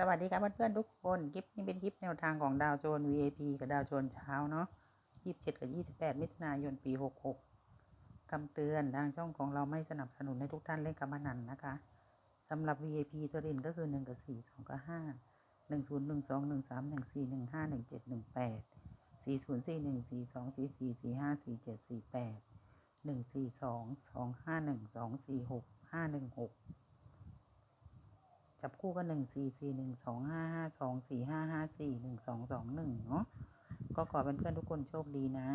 สวัสดีครับเพื่อนๆทุกคนคลิปนี้เป็นคลิปแนวทางของดาวโจน VAP กับดาวโจนเช้าเนาะ27 กับ 28 มิถุนายน ปี 66คำเตือนทางช่องของเราไม่สนับสนุนให้ทุกท่านเล่นการพนันนะคะสำหรับ VAP ตัวเด่นก็คือ 1 กับ 4 2 กับ 5 1 0 1 2 1 3 1 4 1 5 1 7 1 8 4 0 4 1 4 2 4 4 4 5 4 7 4 8 1 4 2 2 5 1 2 4 6 5 1 6 จับคู่ก็หนึ่งสี่สี่หนึ่งสองห้าห้าสองสี่ห้าห้าสี่หนึ่งสองสองหนึ่งเนาะก็ขอเป็นเพื่อนทุกคนโชคดีนะ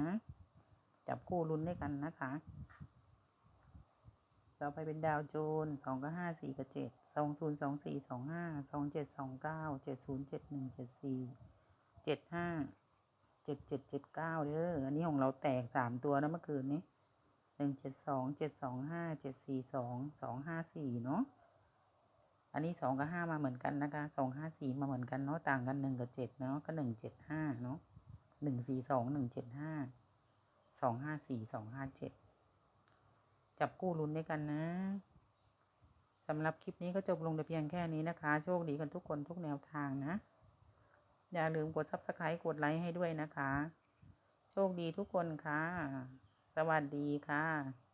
จับคู่ลุ้นด้วยกันนะคะต่อไปเป็นดาวโจนสองก็ห้าสี่กับเจ็ดสองศูนย์สองสี่สองห้าสองเจ็ดสองเก้าเจ็ดศูนย์เจ็ดหนึ่งเจ็ดสี่เจ็ดห้าเจ็ดเจ็ดเจ็ดเก้าเด้ออันนี้ของเราแตกสามตัวนะเมื่อคืนนี้หนึ่งเจ็ดสองเจ็ดสองห้าเจ็ดสี่สองสองห้าสี่เนาะ อันนี้สองกับห้ามาเหมือนกันนะคะสองห้าสี่มาเหมือนกันเนาะต่างกันหนึ่งกับเจ็ดเนาะก็หนึ่งเจ็ดห้าเนาะหนึ่งสี่สองหนึ่งเจ็ดห้าสองห้าสี่สองห้าเจ็ดจับคู่ลุ้นด้วยกันนะสำหรับคลิปนี้ก็จบลงแต่เพียงแค่นี้นะคะ โชคดีกันทุกคนทุกแนวทางนะ อย่าลืมกด subscribe กดไลค์ให้ด้วยนะคะ โชคดีทุกคนค่ะ สวัสดีค่ะ